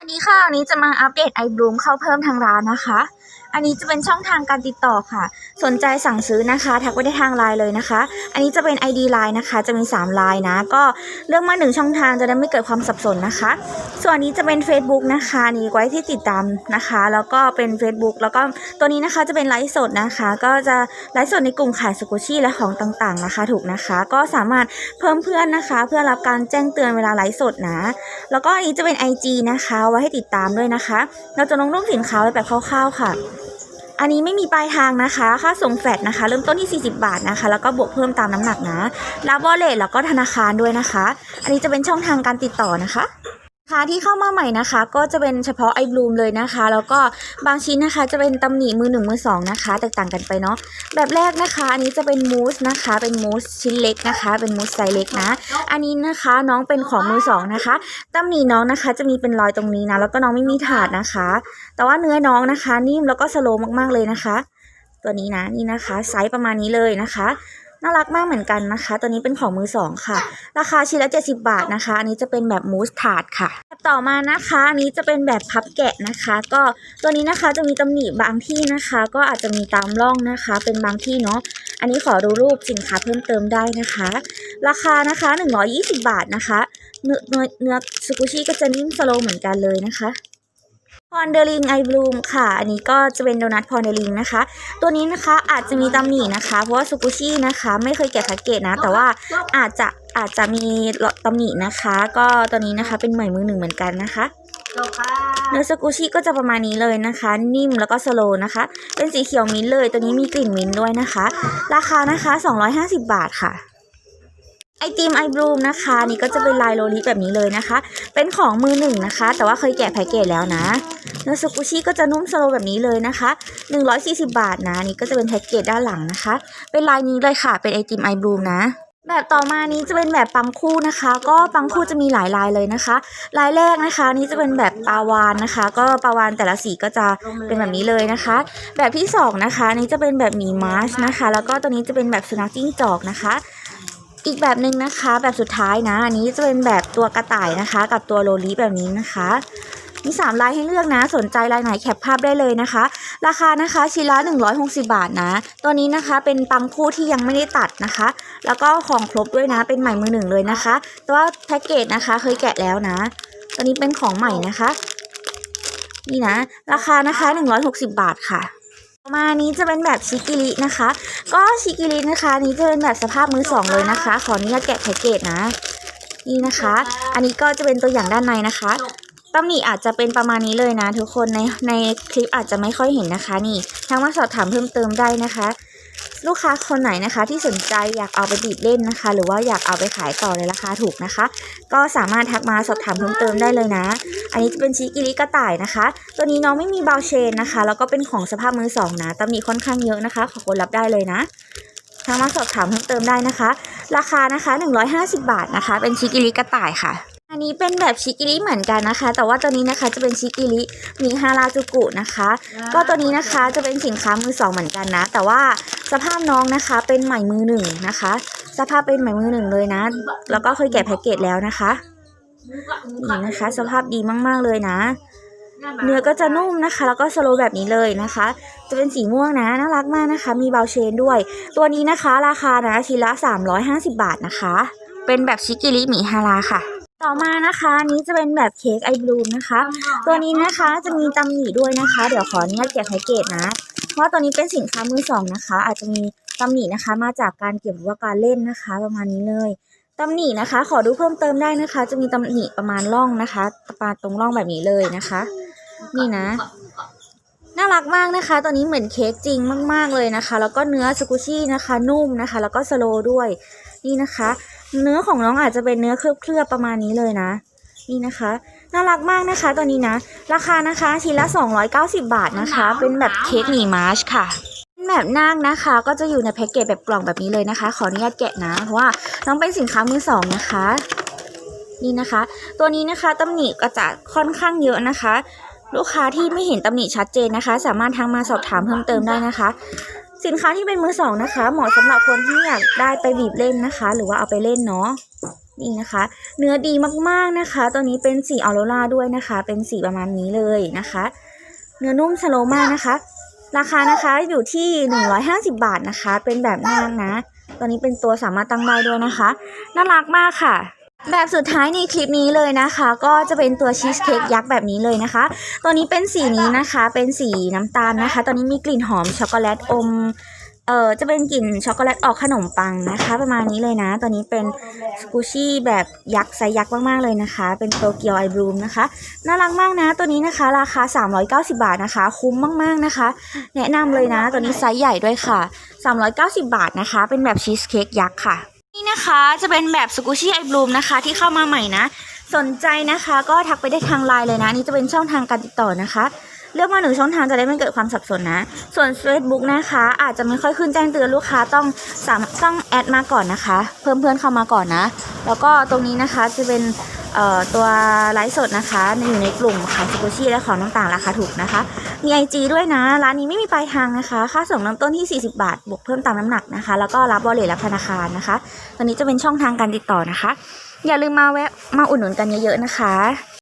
อันนี้ค่ะวันนี้จะมาอัปเดตไอบลูมเข้าเพิ่มทางร้านนะคะ อันนี้จะเป็นช่องทางการติดต่อค่ะ สนใจสั่งซื้อนะคะ ทักไว้ได้ทางไลน์เลยนะคะ อันนี้จะเป็น ID ไลน์นะคะ จะมี3ไลน์นะ ก็เลือกมาหนึ่งช่องทางจะได้ไม่เกิดความสับสนนะคะ ส่วนนี้จะเป็น Facebook นะคะนนี้ไว้ที่ติดตามนะคะ แล้วก็เป็น Facebook แล้วก็ตัวนี้นะคะจะเป็นไลฟ์สดนะคะ ก็จะไลฟ์สดในกลุ่มขายสกุชี่และของต่างๆนะคะ ถูกนะคะ ก็สามารถเพิ่มเพื่อนนะคะ เพื่อรับการแจ้งเตือนเวลาไลฟ์สดนะ แล้วก็อันนี้จะเป็น IG นะคะไว้ให้ติดตามด้วยนะคะ เราจะลงรูปสินค้าไว้แบบคร่าวๆค่ะ อันนี้ไม่มีปลายทางนะคะ ค่าส่งแฟลตนะคะ เริ่มต้นที่ 40 บาทนะคะ แล้วก็บวกเพิ่มตามน้ำหนักนะรับวอลเล็ตแล้วก็ธนาคารด้วยนะคะ อันนี้จะเป็นช่องทางการติดต่อนะคะ ค่ะที่เข้ามาใหม่นะคะ ก็จะเป็นเฉพาะไอบลูมเลยนะคะ แล้วก็บางชิ้นนะคะจะเป็นตำหนิมือหนึ่งมือสองนะคะ แตกต่างกันไปเนาะแบบแรกนะคะ อันนี้จะเป็นมูสนะคะ เป็นมูสชิ้นเล็กนะคะ เป็นมูสไซส์เล็กนะ อันนี้นะคะน้องเป็นของมือสองนะคะตำหนิน้องนะคะ จะมีเป็นรอยตรงนี้นะแล้วก็น้องไม่มีถาดนะคะ แต่ว่าเนื้อน้องนะคะ นิ่มแล้วก็สโลว์มากๆเลยนะคะ ตัวนี้นะนี่นะคะ ไซส์ประมาณนี้เลยนะคะ น่ารักมากเหมือนกันนะคะ ตัวนี้เป็นของมือสองค่ะ ราคาชิ้นละ70 บาทนะคะ อันนี้จะเป็นแบบมูสถาดค่ะ ต่อมานะคะ อันนี้จะเป็นแบบพับแกะนะคะ ก็ตัวนี้นะคะจะมีตำหนิบางที่นะคะ ก็อาจจะมีตามร่องนะคะ เป็นบางที่เนาะ อันนี้ขอดูรูปสินค้าเพิ่มเติมได้นะคะ ราคานะคะ 120 บาทนะคะ เนื้อเนื้อสกุชี่ก็จะนิ่มสโลว์เหมือนกันเลยนะคะ พอนเดลิงไอบลูมค่ะ อันนี้ก็จะเป็นโดนัทพอนเดลิงนะคะ ตัวนี้นะคะอาจจะมีตำหนินะคะ เพราะว่าสกุชี่นะคะ ไม่เคยแกะแพ็กเกจนะ แต่ว่าอาจจะอาจจะมีตำหนินะคะ ก็ตัวนี้นะคะเป็นใหม่มือหนึ่งเหมือนกันนะคะเนื้อสกูชี่ก็จะประมาณนี้เลยนะคะ นิ่มแล้วก็สโลว์นะคะ เป็นสีเขียวมิ้นท์เลย ตัวนี้มีกลิ่นมิ้นท์ด้วยนะคะ ราคานะคะ 250 บาทค่ะ ไอติมไอบลูมนะคะ นี่ก็จะเป็นลายโลลิแบบนี้เลยนะคะ เป็นของมือหนึ่งนะคะ แต่ว่าเคยแกะแพ็กเกจแล้วนะเนื้อสกูชี่ก็จะนุ่มสโลว์แบบนี้เลยนะคะ 140 บาทนะนี่ก็จะเป็นแพ็กเกจด้านหลังนะคะ เป็นลายนี้เลยค่ะ เป็นไอติมไอบลูมนะแบบต่อมานี้จะเป็นแบบปังคู่นะคะ ก็ปังคู่จะมีหลายลายเลยนะคะ ลายแรกนะคะนี่จะเป็นแบบปาวานนะคะ ก็ปาวานแต่ละสีก็จะเป็นแบบนี้เลยนะคะ แบบที่สองนะคะนี่จะเป็นแบบหมีมาร์ชนะคะ แล้วก็ตัวนี้จะเป็นแบบสุนัขจิ้งจอกนะคะ อีกแบบหนึ่งนะคะแบบสุดท้ายนะอันนี้จะเป็นแบบตัวกระต่ายนะคะ กับตัวโลลิแบบนี้นะคะมีสามลายให้เลือกนะ สนใจลายไหนแคปภาพได้เลยนะคะ ราคานะคะชิ้นละ160 บาทนะ ตัวนี้นะคะเป็นปังคู่ที่ยังไม่ได้ตัดนะคะ แล้วก็ของครบด้วยนะ เป็นใหม่มือหนึ่งเลยนะคะแต่ว่าแพ็กเกจนะคะเคยแกะแล้วนะ ตัวนี้เป็นของใหม่นะคะ นี่นะ ราคานะคะ 160 บาทค่ะ มานี้จะเป็นแบบชิกิรินะคะ ก็ชิกิรินะคะ นี้จะเป็นแบบสภาพมือสองเลยนะคะ ขออนุญาตแกะแพ็กเกจนะ นี่นะคะ อันนี้ก็จะเป็นตัวอย่างด้านในนะคะตำหนิอาจจะเป็นประมาณนี้เลยนะ ทุกคนในในคลิปอาจจะไม่ค่อยเห็นนะคะ นี่ทางมาสอบถามเพิ่มเติมได้นะคะ ลูกค้าคนไหนนะคะที่สนใจอยากเอาไปบีบเล่นนะคะ หรือว่าอยากเอาไปขายต่อในราคาถูกนะคะ ก็สามารถทักมาสอบถามเพิ่มเติมได้เลยนะ อันนี้จะเป็นชิกิริกระต่ายนะคะ ตัวนี้น้องไม่มีเบาเชนนะคะ แล้วก็เป็นของสภาพมือสองนะตำหนิค่อนข้างเยอะนะคะ ขอคนรับได้เลยนะทักมาสอบถามเพิ่มเติมได้นะคะ ราคานะคะ 150 บาทนะคะ เป็นชิกิริกระต่ายค่ะ อันนี้เป็นแบบชิกิริเหมือนกันนะคะ แต่ว่าตัวนี้นะคะจะเป็นชิกิริมีฮาราจูกุนะคะ ก็ตัวนี้นะคะจะเป็นสินค้ามือสองเหมือนกันนะ แต่ว่าสภาพน้องนะคะเป็นใหม่มือหนึ่งนะคะ สภาพเป็นใหม่มือหนึ่งเลยนะ แล้วก็เคยแกะแพ็กเกจแล้วนะคะนี่นะคะ สภาพดีมากๆเลยนะ เนื้อก็จะนุ่มนะคะ แล้วก็สโลว์แบบนี้เลยนะคะ จะเป็นสีม่วงนะน่ารักมากนะคะ มีบาวเชนด้วย ตัวนี้นะคะ ราคานะชิ้นละ350 บาทนะคะ เป็นแบบชิกิริหมีฮาราค่ะ ต่อมานะคะอันนี้จะเป็นแบบเค้กไอบลูมนะคะ ตัวนี้นะคะจะมีตำหนิด้วยนะคะ เดี๋ยวขออนุญาตแกะแพ็กเกจนะเพราะว่าตัวนี้เป็นสินค้ามือสองนะคะ อาจจะมีตำหนินะคะ มาจากการเก็บหรือว่าการเล่นนะคะ ประมาณนี้เลยตำหนินะคะ ขอดูเพิ่มเติมได้นะคะ จะมีตำหนิประมาณร่องนะคะประมาณตรงร่องแบบนี้เลยนะคะ นี่นะน่ารักมากนะคะ ตัวนี้เหมือนเค้กจริงมาก ๆเลยนะคะ แล้วก็เนื้อสกุชี่นะคะ นุ่มนะคะ แล้วก็สโลว์ด้วย นี่นะคะ เนื้อของน้องอาจจะเป็นเนื้อเคลือบๆประมาณนี้เลยนะ นี่นะคะ น่ารักมากนะคะตัวนี้นะ ราคานะคะชิ้นละ 290 บาทนะคะ เป็นแบบเค้กหมี่มาร์ชค่ะเป็นแบบนาคนะคะ ก็จะอยู่ในแพ็กเกจแบบกล่องแบบนี้เลยนะคะ ขออนุญาตแกะนะ เพราะว่าน้องเป็นสินค้ามือสองนะคะ นี่นะคะ ตัวนี้นะคะตำหนิก็จะค่อนข้างเยอะนะคะ ลูกค้าที่ไม่เห็นตำหนิชัดเจนนะคะ สามารถทักมาสอบถามเพิ่มเติมได้นะคะ สินค้าที่เป็นมือสองนะคะ เหมาะสำหรับคนที่อยากได้ไปบีบเล่นนะคะ หรือว่าเอาไปเล่นเนาะนี่นะคะ เนื้อดีมากๆนะคะ ตัวนี้เป็นสีออโรราด้วยนะคะ เป็นสีประมาณนี้เลยนะคะ เนื้อนุ่มสโลมากนะคะ ราคานะคะอยู่ที่ 150 บาทนะคะ เป็นแบบนางนะ ตัวนี้เป็นตัวสามารถตั้งได้ด้วยนะคะ น่ารักมากค่ะ แบบสุดท้ายในคลิปนี้เลยนะคะ ก็จะเป็นตัวชีสเค้กยักษ์แบบนี้เลยนะคะ ตัวนี้เป็นสีนี้นะคะเป็นสีน้ำตาลนะคะตัวนี้มีกลิ่นหอมช็อกโกแลตอมเอ่อจะเป็นกลิ่นช็อกโกแลตออกขนมปังนะคะ ประมาณนี้เลยนะ ตัวนี้เป็นสกูชี่แบบยักษ์ไซยักษ์มากๆเลยนะคะ เป็นโตเกียวไอบลูมนะคะน่ารักมากนะ ตัวนี้นะคะ ราคา 390 บาทนะคะ คุ้มมากๆนะคะ แนะนำเลยนะ ตัวนี้ไซส์ใหญ่ด้วยค่ะ 390 บาทนะคะ เป็นแบบชีสเค้กยักษ์ค่ะ นะคะจะเป็นแบบสกูชี่ไอบลูมนะคะที่เข้ามาใหม่นะ สนใจนะคะก็ทักไปได้ทางไลน์เลยนะนี่จะเป็นช่องทางการติดต่อนะคะ เลือกมาหนึ่งช่องทางจะได้ไม่เกิดความสับสนนะ ส่วน Facebook นะคะ อาจจะไม่ค่อยขึ้นแจ้งเตือนลูกค้าต้องสามต้องแอดมาก่อนนะคะ เพิ่มเพื่อนเข้ามาก่อนนะ แล้วก็ตรงนี้นะคะจะเป็น ตัวไลฟ์สดนะคะอยู่ในกลุ่มขายสกูชี่และของต่างๆราคาถูกนะคะ มี IG ด้วยนะ ร้านนี้ไม่มีปลายทางนะคะ ค่าส่งเริ่มต้นที่ 40 บาท บวกเพิ่มตามน้ำหนักนะคะ แล้วก็รับบริเลรับธนาคารนะคะ ตัวนี้จะเป็นช่องทางการติดต่อนะคะ อย่าลืมมาแวะมาอุดหนุนกันเยอะๆนะคะ